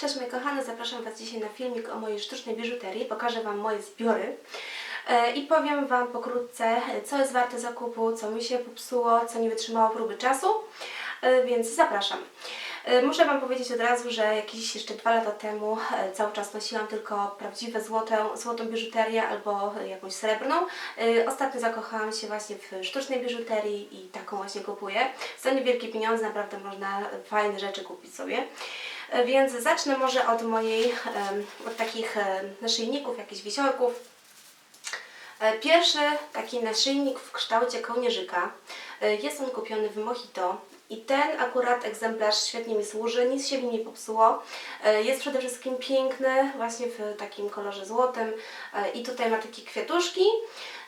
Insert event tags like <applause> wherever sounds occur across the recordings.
Cześć moje kochane, zapraszam Was dzisiaj na filmik o mojej sztucznej biżuterii. Pokażę Wam moje zbiory e, i powiem Wam pokrótce, co jest warte zakupu, co mi się popsuło, co nie wytrzymało próby czasu, e, więc zapraszam. E, Muszę Wam powiedzieć od razu, że jakieś jeszcze dwa lata temu cały czas nosiłam tylko prawdziwe złotę, złotą biżuterię albo jakąś srebrną. Ostatnio zakochałam się właśnie w sztucznej biżuterii i taką właśnie kupuję. Za niewielkie pieniądze naprawdę można fajne rzeczy kupić sobie. Więc zacznę może od mojej, od takich naszyjników, jakichś wisiorków. E, Pierwszy taki naszyjnik w kształcie kołnierzyka. E, Jest on kupiony w Mojito. I ten akurat egzemplarz świetnie mi służy, nic się mi nie popsuło. E, Jest przede wszystkim piękny, właśnie w takim kolorze złotym. I tutaj ma takie kwiatuszki.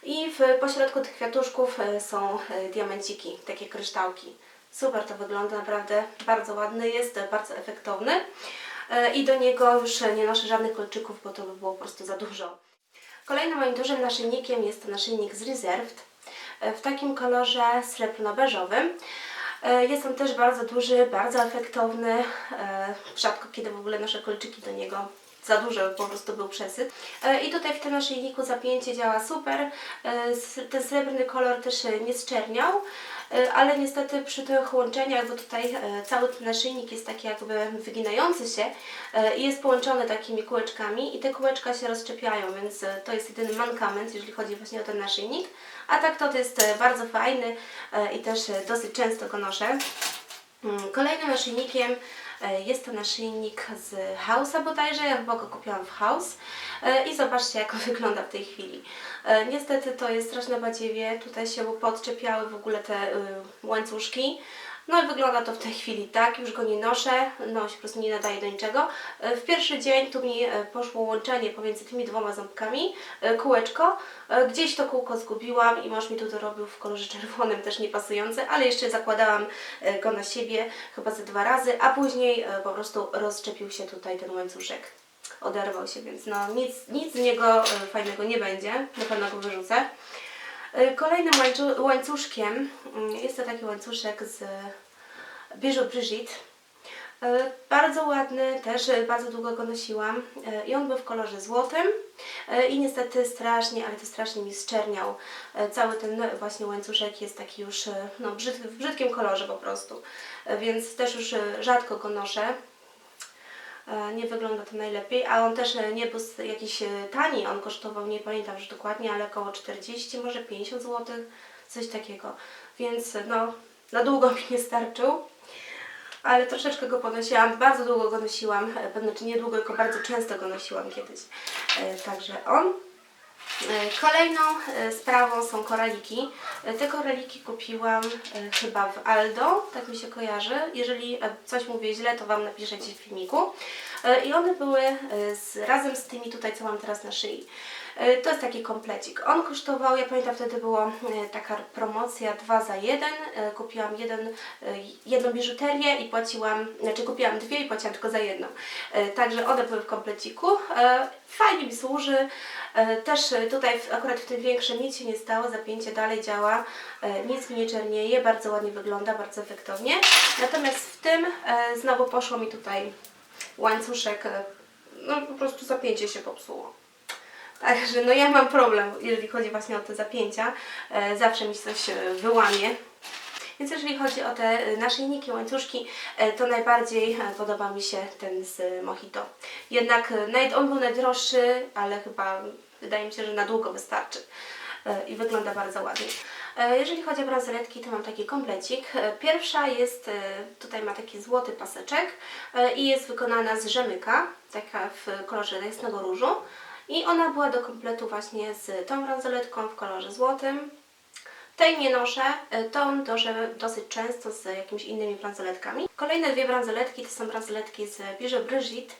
I w pośrodku tych kwiatuszków są diamenciki, takie kryształki. Super to wygląda, naprawdę bardzo ładny jest, bardzo efektowny. E, I do niego już nie noszę żadnych kolczyków, bo to by było po prostu za dużo. Kolejnym moim dużym naszyjnikiem jest naszyjnik z Reserved e, w takim kolorze srebrno-beżowym. E, Jest on też bardzo duży, bardzo efektowny. Rzadko kiedy w ogóle noszę kolczyki do niego. Za dużo po prostu był przesyt. I tutaj w tym naszyjniku zapięcie działa super. Ten srebrny kolor też nie zczerniał, ale niestety przy tych łączeniach, bo tutaj e, cały ten naszyjnik jest taki jakby wyginający się e, i jest połączony takimi kółeczkami i te kółeczka się rozczepiają, więc e, to jest jedyny mankament, jeżeli chodzi właśnie o ten naszyjnik. A tak to, to jest e, bardzo fajny e, i też e, dosyć często go noszę. Mm, Kolejnym naszyjnikiem e, jest to naszyjnik z House'a bodajże, ja chyba go kupiłam w House E, i zobaczcie jak on <laughs> wygląda w tej chwili. E, Niestety to jest straszne badziewie, tutaj się podczepiały w ogóle te y, łańcuszki. No i wygląda to w tej chwili tak, już go nie noszę, no się po prostu nie nadaje do niczego. E, W pierwszy dzień tu mi e, poszło łączenie pomiędzy tymi dwoma ząbkami, e, kółeczko. Gdzieś to kółko zgubiłam i mąż mi tu dorobił w kolorze <laughs> czerwonym, też niepasujący, ale jeszcze zakładałam go na siebie chyba ze dwa razy, a później po prostu rozczepił się tutaj ten łańcuszek. Oderwał się, więc no nic, nic z niego fajnego nie będzie, na pewno go wyrzucę. E, Kolejnym łańcuszkiem mm, jest to taki łańcuszek z Bijou Brigitte. E, Bardzo ładny, też bardzo długo go nosiłam E, i on był w kolorze złotym i niestety strasznie, ale to strasznie mi zczerniał. Cały ten właśnie łańcuszek jest taki już no, brzyd, w brzydkim kolorze po prostu, więc też już rzadko go noszę. E, Nie wygląda to najlepiej, a on też e, nie był jakiś e, tani, on kosztował, nie pamiętam już dokładnie, ale około 40, może 50 zł, coś takiego. Więc no, na długo mi nie starczył ale troszeczkę go ponosiłam, bardzo długo go nosiłam, e, znaczy nie długo, tylko bardzo często go nosiłam kiedyś. Także on. E, Kolejną e, sprawą są koraliki. E, Te koraliki kupiłam chyba w Aldo, tak mi się kojarzy. Jeżeli coś mówię źle, to Wam napiszę gdzieś w filmiku. I one były z, razem z tymi tutaj, co mam teraz na szyi. E, To jest taki komplecik. On kosztował, ja pamiętam wtedy była e, taka promocja 2 za 1. Kupiłam jeden, e, jedną biżuterię i płaciłam, znaczy kupiłam dwie i płaciłam tylko za jedną. E, Także one były w kompleciku. E, Fajnie mi służy. E, Też e, tutaj akurat w tym większym nic się nie stało, zapięcie dalej działa, e, nic mi nie czernieje, bardzo ładnie wygląda, bardzo efektownie. Natomiast w tym e, znowu poszło mi tutaj łańcuszek, e, no po prostu zapięcie się popsuło. Także no ja mam problem, jeżeli chodzi właśnie o te zapięcia. E, zawsze mi coś e, wyłamie. Więc jeżeli chodzi o te e, naszyjniki, łańcuszki, to najbardziej podoba mi się ten z Mojito. Jednak on był najdroższy, ale chyba wydaje mi się, że na długo wystarczy. I wygląda bardzo ładnie. Jeżeli chodzi o bransoletki, to mam taki komplecik. Pierwsza jest, tutaj ma taki złoty paseczek i jest wykonana z rzemyka, taka w kolorze jasnego różu. I ona była do kompletu właśnie z tą bransoletką w kolorze złotym. Tej nie noszę, e, tą noszę dosyć często z jakimiś innymi bransoletkami. Kolejne dwie bransoletki to są bransoletki z Bijou Brigitte.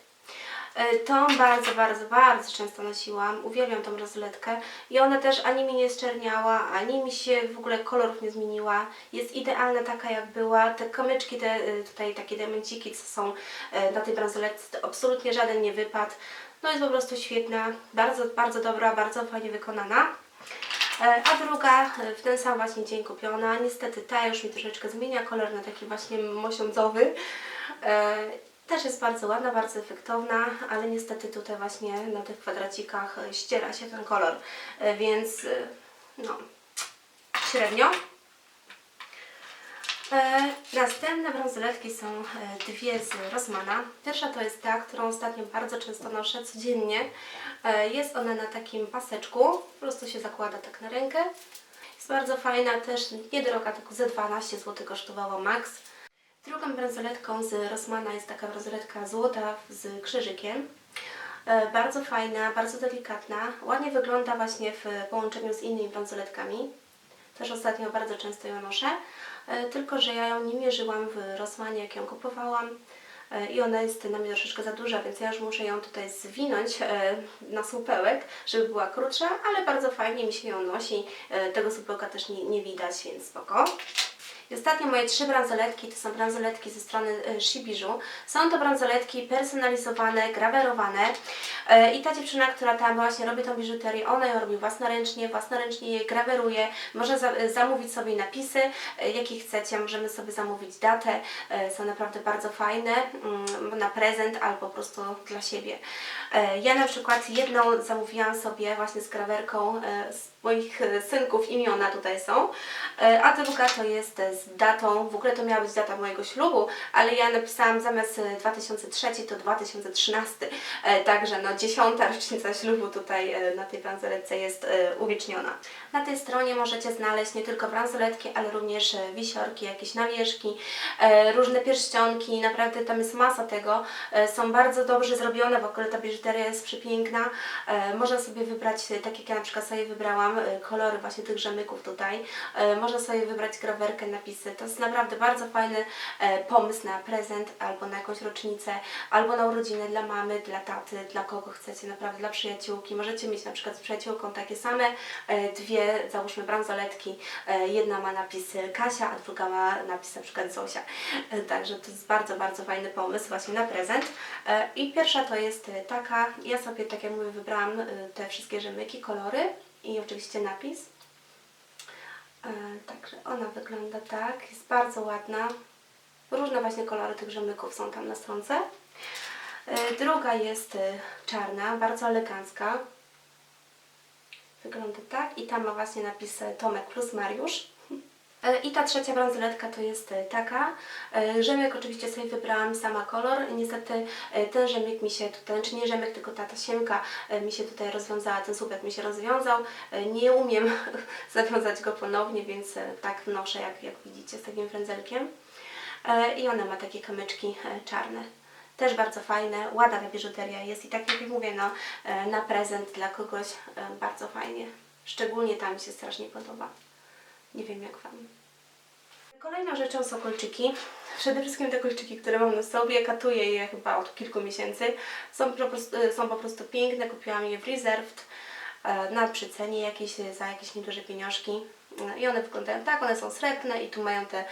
E, Tą bardzo, bardzo, bardzo często nosiłam. Uwielbiam tą bransoletkę i ona też ani mi nie zczerniała, ani mi się w ogóle kolorów nie zmieniła. Jest idealna taka jak była. Te kamyczki, te e, tutaj takie diamenciki, co są na tej bransoletce, to absolutnie żaden nie wypadł. No jest po prostu świetna, bardzo, bardzo dobra, bardzo fajnie wykonana. E, A druga e, w ten sam właśnie dzień kupiona. Niestety ta już mi troszeczkę zmienia kolor na taki właśnie mosiądzowy. E, Też jest bardzo ładna, bardzo efektowna, ale niestety tutaj właśnie na tych kwadracikach ściera się ten kolor, więc no, średnio. E, następne bransoletki są e, dwie z Rossmana. Pierwsza to jest ta, którą ostatnio bardzo często noszę codziennie. E, jest ona na takim paseczku, po prostu się zakłada tak na rękę. Jest bardzo fajna, też niedroga, tylko ze 12 zł kosztowała max. Drugą bransoletką z Rossmana jest taka bransoletka złota z krzyżykiem. Bardzo fajna, bardzo delikatna, ładnie wygląda właśnie w połączeniu z innymi bransoletkami. Też ostatnio bardzo często ją noszę, e, tylko że ja ją nie mierzyłam w Rossmanie, jak ją kupowałam e, i ona jest na mnie troszeczkę za duża, więc ja już muszę ją tutaj zwinąć e, na słupełek, żeby była krótsza, ale bardzo fajnie mi się ją nosi. Tego słupełka też nie, nie widać, więc spoko. I ostatnie moje trzy bransoletki to są bransoletki ze strony e, Shibiju. Są to bransoletki personalizowane, grawerowane E, i ta dziewczyna, która tam właśnie robi tą biżuterię, ona ją robi własnoręcznie, własnoręcznie je graweruje. Można za, e, zamówić sobie napisy, jakie chcecie, możemy sobie zamówić datę. Są naprawdę bardzo fajne mm, na prezent albo po prostu dla siebie. Ja na przykład jedną zamówiłam sobie właśnie z grawerką z moich e, synków imiona tutaj są, E, a druga to jest e, z datą, w ogóle to miała być data mojego ślubu, ale ja napisałam zamiast e, 2003 to 2013, E, także no dziesiąta <laughs> rocznica ślubu tutaj e, na tej bransoletce jest e, uwieczniona. Na tej stronie możecie znaleźć nie tylko bransoletki, ale również e, wisiorki, jakieś nawieszki, e, różne pierścionki, naprawdę tam jest masa tego. E, Są bardzo dobrze zrobione, w ogóle ta biżuteria jest przepiękna. E, Można sobie wybrać, e, tak jak ja na przykład sobie wybrałam, e, kolory właśnie tych rzemyków tutaj. E, Można sobie wybrać grawerkę, napisy. To jest naprawdę bardzo fajny e, pomysł na prezent albo na jakąś rocznicę, albo na urodziny dla mamy, dla taty, dla kogo chcecie, naprawdę dla przyjaciółki. Możecie mieć na przykład z przyjaciółką takie same e, dwie, załóżmy bransoletki. E, Jedna ma napis Kasia, a druga ma napis na przykład Zosia. Także to jest bardzo, bardzo fajny pomysł właśnie na prezent. I pierwsza to jest taka, ja sobie tak jak mówię wybrałam te wszystkie rzemyki, kolory i oczywiście napis. E, Także ona wygląda tak, jest bardzo ładna. Różne właśnie kolory tych rzemyków są tam na stronce. E, Druga jest e, czarna, bardzo elegancka. Wygląda tak i tam ma właśnie napis Tomek plus Mariusz. E, I ta trzecia bransoletka to jest e, taka. E, Rzemek oczywiście sobie wybrałam sama kolor. Niestety ten rzemek mi się tutaj, czy nie rzemek, tylko ta tasiemka mi się tutaj rozwiązała, ten słupek mi się rozwiązał. Nie umiem <laughs> zawiązać go ponownie, więc tak noszę, jak, jak widzicie, z takim frędzelkiem. I ona ma takie kamyczki czarne. Też bardzo fajne, ładna ta biżuteria jest i tak jak mówię, no, na prezent dla kogoś bardzo fajnie. Szczególnie tam mi się strasznie podoba. Nie wiem jak Wam. Kolejną rzeczą są kolczyki. Przede wszystkim te kolczyki, które mam na sobie, katuję je chyba od kilku miesięcy. Są po prostu, są po prostu piękne, kupiłam je w Reserved e, na przycenie jakieś, za jakieś nieduże pieniążki. E, I one wyglądają tak, one są srebrne i tu mają te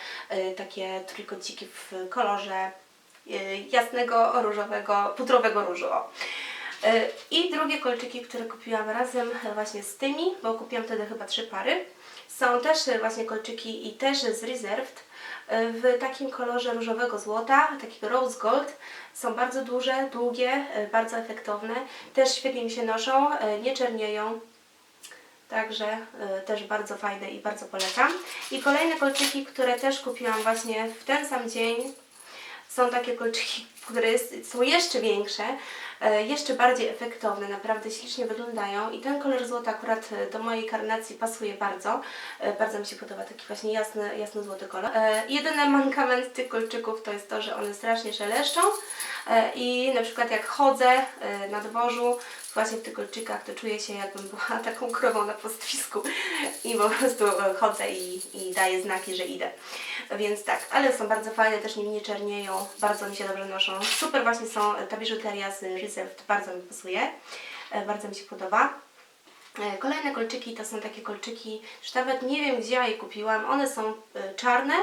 takie trójkąciki w kolorze jasnego, różowego, pudrowego różu. O. E, I drugie kolczyki, które kupiłam razem właśnie z tymi, bo kupiłam wtedy chyba trzy pary. Są też właśnie kolczyki i też z Reserved e, w takim kolorze różowego złota, takiego rose gold. Są bardzo duże, długie, e, bardzo efektowne. Też świetnie mi się noszą, nie czernieją. Także też bardzo fajne i bardzo polecam. I kolejne kolczyki, które też kupiłam właśnie w ten sam dzień, są takie kolczyki, które są jeszcze większe, jeszcze bardziej efektowne, naprawdę ślicznie wyglądają i ten kolor złota akurat e, do mojej karnacji pasuje bardzo. E, Bardzo mi się podoba taki właśnie jasny, jasny złoty kolor. E, Jedyny mankament tych kolczyków to jest to, że one strasznie szeleszczą e, i na przykład jak chodzę e, na dworzu właśnie w tych kolczykach, to czuję się jakbym była <laughs> taką krową na pastwisku i po prostu e, chodzę i, i daję znaki, że idę. Więc tak, ale są bardzo fajne, też nimi nie czernieją, bardzo mi się dobrze noszą. Super właśnie są, ta biżuteria z Reserved bardzo mi pasuje, e, bardzo mi się podoba. E, Kolejne kolczyki to są takie kolczyki, już nawet nie wiem gdzie ja je kupiłam, one są e, czarne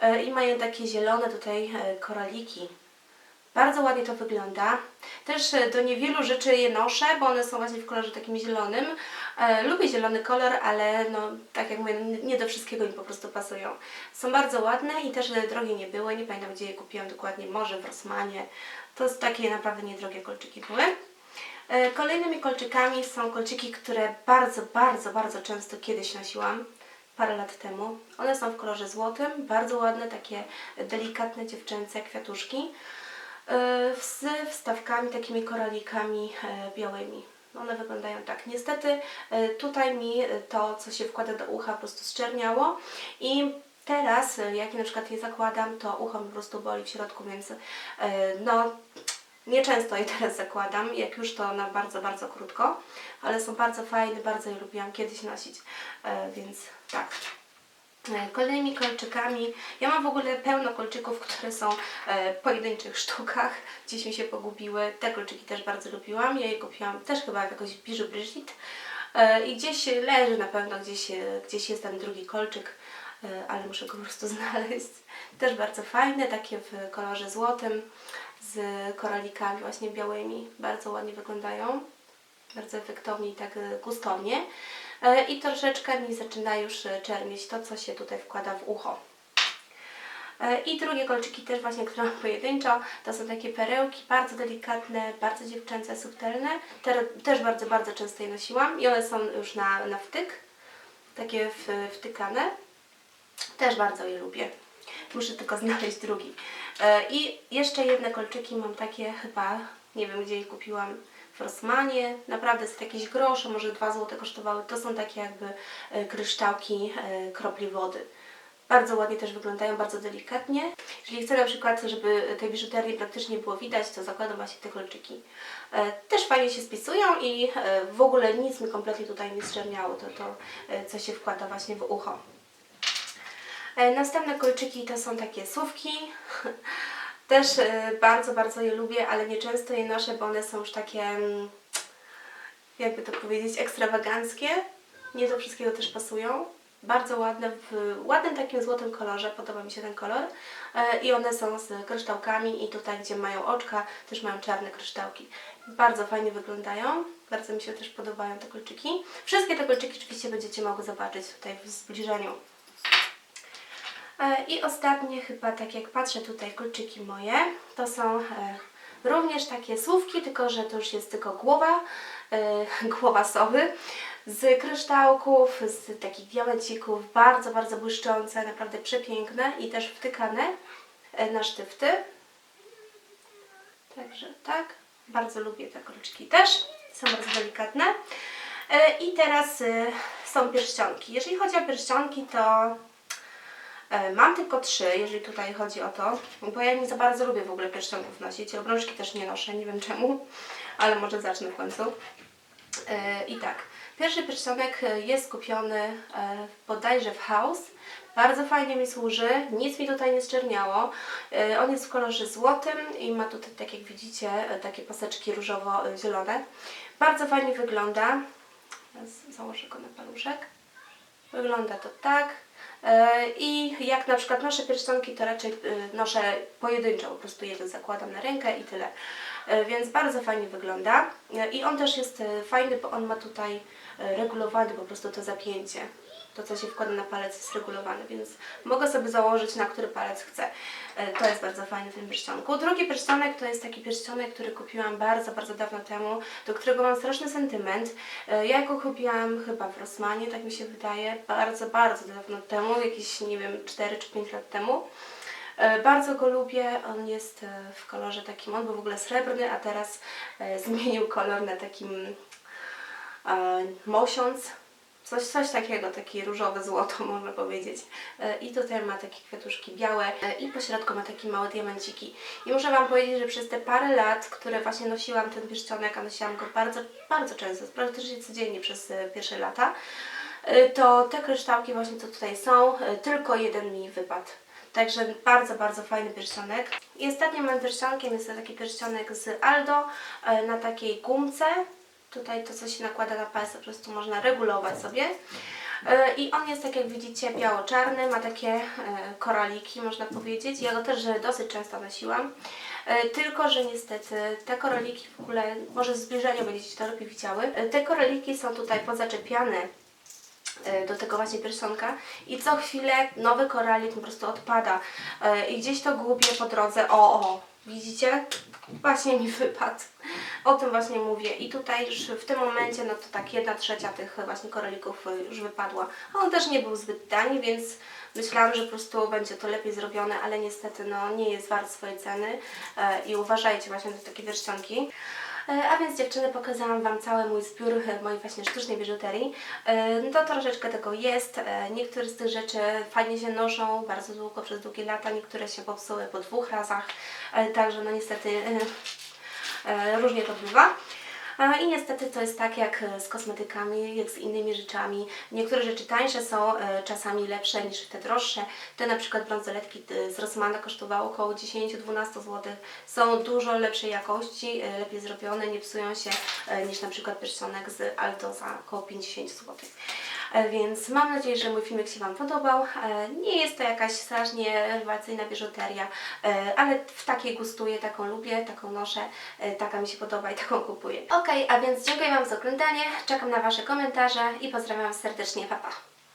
e, i mają takie zielone tutaj e, koraliki. Bardzo ładnie to wygląda. Też e, do niewielu rzeczy je noszę, bo one są właśnie w kolorze takim zielonym. E, lubię zielony kolor, ale no, tak jak mówię, nie do wszystkiego mi po prostu pasują. Są bardzo ładne i też e, drogie nie były. Nie pamiętam gdzie je kupiłam dokładnie, może w Rossmanie. To takie naprawdę niedrogie kolczyki były. E, Kolejnymi kolczykami są kolczyki, które bardzo, bardzo, bardzo często kiedyś nosiłam, parę lat temu. One są w kolorze złotym, bardzo ładne, takie delikatne dziewczęce kwiatuszki z wstawkami, takimi koralikami e, białymi. One wyglądają tak. Niestety e, tutaj mi e, to, co się wkłada do ucha, po prostu zczerniało i teraz, e, jak na przykład je zakładam, to ucho mi po prostu boli w środku, więc e, no Nieczęsto je <laughs> teraz zakładam, jak już to na bardzo, bardzo krótko, ale są bardzo fajne, bardzo je lubiłam kiedyś nosić, e, więc tak. E, Kolejnymi kolczykami, ja mam w ogóle pełno kolczyków, które są e, w pojedynczych sztukach, gdzieś mi się pogubiły, te kolczyki też bardzo lubiłam, ja je kupiłam też chyba w jakoś Bijou Brigitte i gdzieś leży na pewno, gdzieś, e, gdzieś jest ten drugi kolczyk, ale muszę go po prostu <laughs> znaleźć. Też bardzo fajne, takie w kolorze złotym, z koralikami właśnie białymi, bardzo ładnie wyglądają, bardzo efektownie i tak gustownie. E, I troszeczkę mi zaczyna już e, czermieć to, co się tutaj wkłada w ucho. E, I drugie kolczyki też właśnie, które mam pojedynczo, to są takie perełki, bardzo delikatne, bardzo dziewczęce, subtelne. Te, też bardzo, bardzo często je nosiłam i one są już na, na wtyk, takie w, wtykane. Też bardzo je lubię. Muszę tylko znaleźć drugi. E, I jeszcze jedne kolczyki mam takie chyba, nie wiem gdzie je kupiłam, w Rossmanie. Naprawdę jest jakieś grosze, może 2 zł kosztowały. To są takie jakby e, kryształki e, kropli wody. Bardzo ładnie też wyglądają, bardzo delikatnie. Jeżeli chcę na przykład, żeby tej biżuterii praktycznie było widać, to zakładam właśnie te kolczyki. E, Też fajnie się spisują i w ogóle nic mi kompletnie tutaj nie zczerniało. To to, co się wkłada właśnie w ucho. Następne kolczyki to są takie słówki. <laughs> Też e, bardzo, bardzo je lubię, ale nieczęsto je noszę, bo one są już takie, mm, jakby to powiedzieć, ekstrawaganckie. Nie do wszystkiego też pasują. Bardzo ładne, w ładnym takim złotym kolorze, podoba mi się ten kolor. E, I one są z kryształkami i tutaj, gdzie mają oczka, też mają czarne kryształki. Bardzo fajnie wyglądają, bardzo mi się też podobają te kolczyki. Wszystkie te kolczyki oczywiście będziecie mogły zobaczyć tutaj w zbliżeniu. E, I ostatnie chyba, tak jak patrzę tutaj, kolczyki moje, to są e, również takie słówki, tylko że to już jest tylko głowa, e, <laughs> głowa sowy, z kryształków, z takich diamencików, bardzo, bardzo błyszczące, naprawdę przepiękne i też wtykane na sztywty. Także tak, bardzo lubię te kolczyki też, są bardzo delikatne. I teraz są pierścionki. Jeżeli chodzi o pierścionki, to Mam tylko trzy, jeżeli tutaj chodzi o to, bo ja nie za bardzo lubię w ogóle pierścionków nosić. Obrączki też nie noszę, nie wiem czemu, ale może zacznę w końcu. E, I tak, pierwszy pierścionek e, jest kupiony e, bodajże w House. Bardzo fajnie mi służy, nic mi tutaj nie zczerniało. E, On jest w kolorze złotym i ma tutaj, tak jak widzicie, e, takie paseczki różowo-zielone. Bardzo fajnie wygląda. Założę go na paluszek. Wygląda to tak. E, I jak na przykład noszę pierścionki, to raczej e, noszę pojedynczo, po prostu jeden zakładam na rękę i tyle. E, Więc bardzo fajnie wygląda. I on też jest fajny, bo on ma tutaj regulowany po prostu to zapięcie. To, co się wkłada na palec jest regulowane, więc mogę sobie założyć, na który palec chcę. E, To jest bardzo fajne w tym pierścionku. Drugi pierścionek to jest taki pierścionek, który kupiłam bardzo, bardzo dawno temu, do którego mam straszny sentyment. E, Ja go kupiłam chyba w Rossmanie, tak mi się wydaje, bardzo, bardzo dawno temu, jakieś, nie wiem, 4 czy 5 lat temu. E, Bardzo go lubię, on jest w kolorze takim, on był w ogóle srebrny, a teraz <laughs> zmienił kolor na takim mosiąc, coś, coś takiego, taki różowe złoto <laughs> można powiedzieć. E, I tutaj ma takie kwiatuszki białe e, i po środku ma takie małe diamenciki. I muszę Wam powiedzieć, że przez te parę lat, które właśnie nosiłam ten pierścionek, a nosiłam go bardzo, bardzo często, praktycznie codziennie przez e, pierwsze lata, to te kryształki właśnie co tutaj są, tylko jeden mi wypadł. Także bardzo, bardzo fajny pierścionek. I ostatnim moim pierścionkiem jest to taki pierścionek z Aldo na takiej gumce. Tutaj to, co się nakłada na palec, po prostu można regulować sobie. E, I on jest, tak jak widzicie, biało-czarny, ma takie e, koraliki, można powiedzieć. Ja go też dosyć często nosiłam. E, Tylko, że niestety te koraliki w ogóle, może z zbliżenia będziecie to lepiej widziały, te koraliki są tutaj pozaczepiane do tego właśnie pierścionka i co chwilę nowy koralik po prostu odpada i gdzieś to gubię po drodze. O, o, widzicie? Właśnie mi wypadł. O tym właśnie mówię. I tutaj już w tym momencie, no to tak jedna trzecia tych właśnie koralików już wypadła. A on też nie był zbyt tani, więc myślałam, że po prostu będzie to lepiej zrobione, ale niestety no nie jest wart swojej ceny E, i uważajcie właśnie na takie pierścionki. E, A więc dziewczyny, pokazałam Wam cały mój zbiór e, mojej właśnie sztucznej biżuterii. E, No to troszeczkę tego jest. Niektóre z tych rzeczy fajnie się noszą bardzo długo, przez długie lata. Niektóre się popsuły po dwóch razach. Także no niestety różnie to bywa. I niestety to jest tak jak e, z kosmetykami, jak z innymi rzeczami. Niektóre rzeczy tańsze są e, czasami lepsze niż te droższe. Te na przykład bransoletki e, z Rossmana kosztowały około 10-12 zł. Są dużo lepszej jakości, lepiej zrobione, nie psują się niż na przykład pierścionek z Aldo za około 50 zł. E, Więc mam nadzieję, że mój filmik się Wam podobał. E, Nie jest to jakaś strasznie rewelacyjna biżuteria, e, ale w takiej gustuję, taką lubię, taką noszę, taka mi się podoba i taką kupuję. Ok, a więc dziękuję Wam za oglądanie, czekam na Wasze komentarze i pozdrawiam serdecznie, papa. Pa.